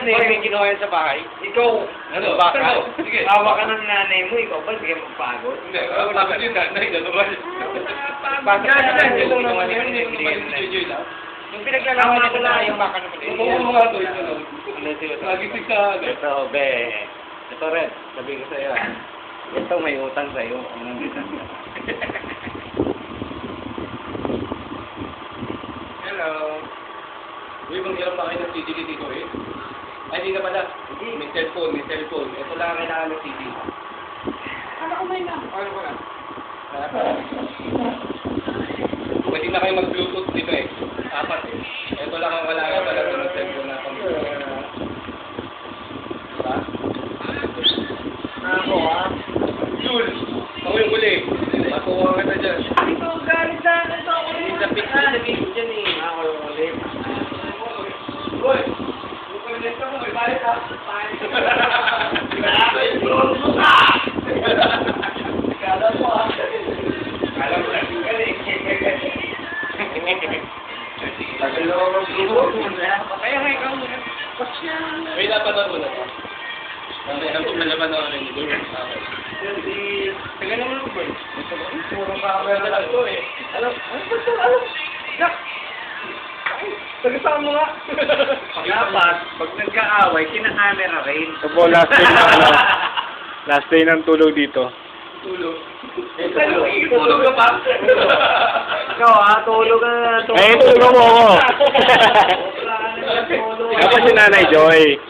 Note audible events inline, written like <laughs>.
nanay mo yung ginawa yan sa bahay. Ikaw, Ano? baka, Ano? Sige. awa ka ng nanay mo, ikaw ba, sige magpagod? Hindi, ah, bakit yung nanay na naman? Baka Kaya ka na, nanay ito mo naman, ginawa niya, na. Lang. Yung pinaglalaman niya na yung baka naman. Oo, mga to, ito lang. Ano? Nagising ka agad. Ito, be. Ito rin, sabi ko sa'yo. ah. Ito may utang sa'yo. Ang nandito. Hello. Uy, bang hirap ba kayo ng CD dito eh? Ay, hindi na pala. May cellphone, may cellphone. Ito lang ang kailangan ng CD. Ano umay na? Ano ko na? Pwede na kayo mag-bluetooth dito eh. Apat eh. Ito lang ang kailangan talaga ng cellphone na computer. Diba? Ako ah. Jules! Ako yung uli. Matuwa ka na dyan. May napanood mo na to. Ano yung hantong nalaman na ano yung Jules? Okay. Tagal naman ako boy. Puro camera lang to eh. Alam, ano ba ito? Alam. Tagasama mo nga. Dapat, pag nagkaaway, kinakamera rin. Ito po, last day na ano. <laughs> Last day ng tulog dito. Tulog. Tulog. Tulog ka pa? Ikaw ah, tulog ka na. Eh, tulog mo ako. Tapos si Nanay Joy.